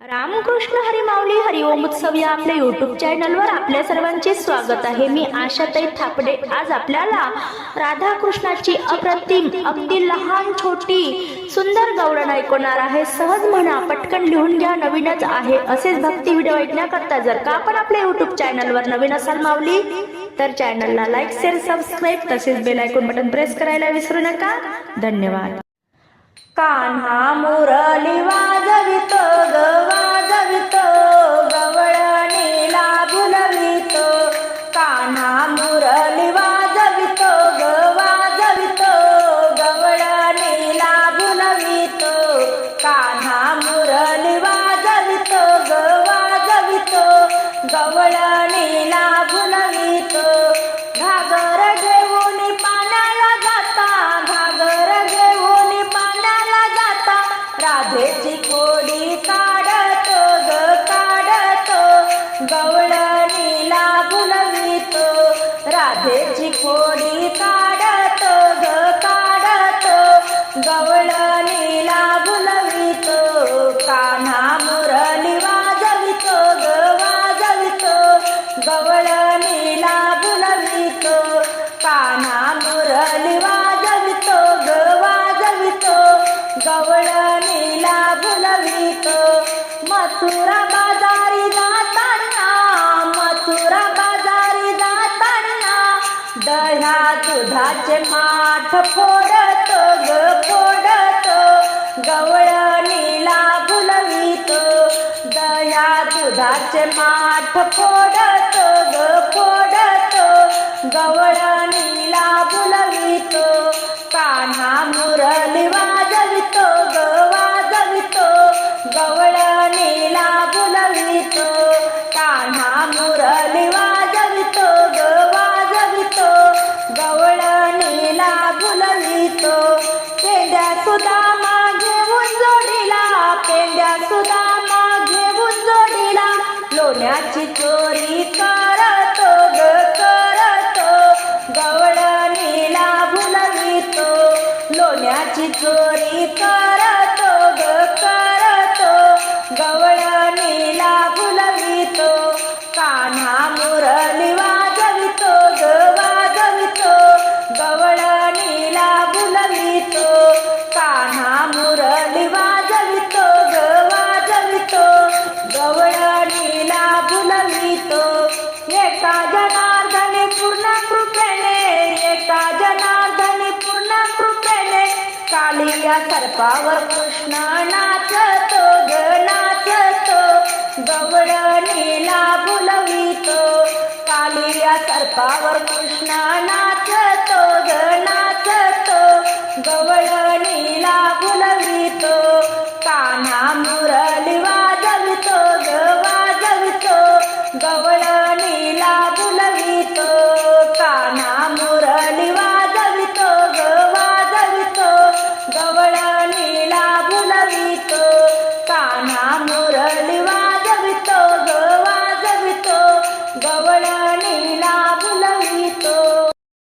रामकृष्ण हरी माऊली हरिओम उत्सव या आपल्या युट्यूब चॅनलवर आपल्या सर्वांचे स्वागत आहे. मी आशाताई थापडे. आज आपल्याला राधाकृष्णाची अप्रतिम अगदी लहान छोटी सुंदर गवळण ऐकवणार आहे. सहज म्हणा पटकन लिहून घ्या नवीनच आहे. असेच भक्ती व्हिडिओ ऐकण्याकरता जर का आपण आपल्या युट्यूब चॅनलवर नवीन असाल माऊली तर चॅनलला लाईक शेअर सबस्क्राईब तसेच बेल आयकॉन बटन प्रेस करायला विसरू नका. धन्यवाद. कान्हा मुरली गवळणीला दुधाचे माठ फोडत ग फोडतो. गवळणीला भुलवितो दह्या दुधाचे माठ फोडत ग फोडत. गवळ flor. कालिया सर्पावर कृष्ण नाचतो ग नाचतो. गवळणीला भुलवितो कालिया सर्पावर कृष्ण नाचतो ग नाचतो. गवळणी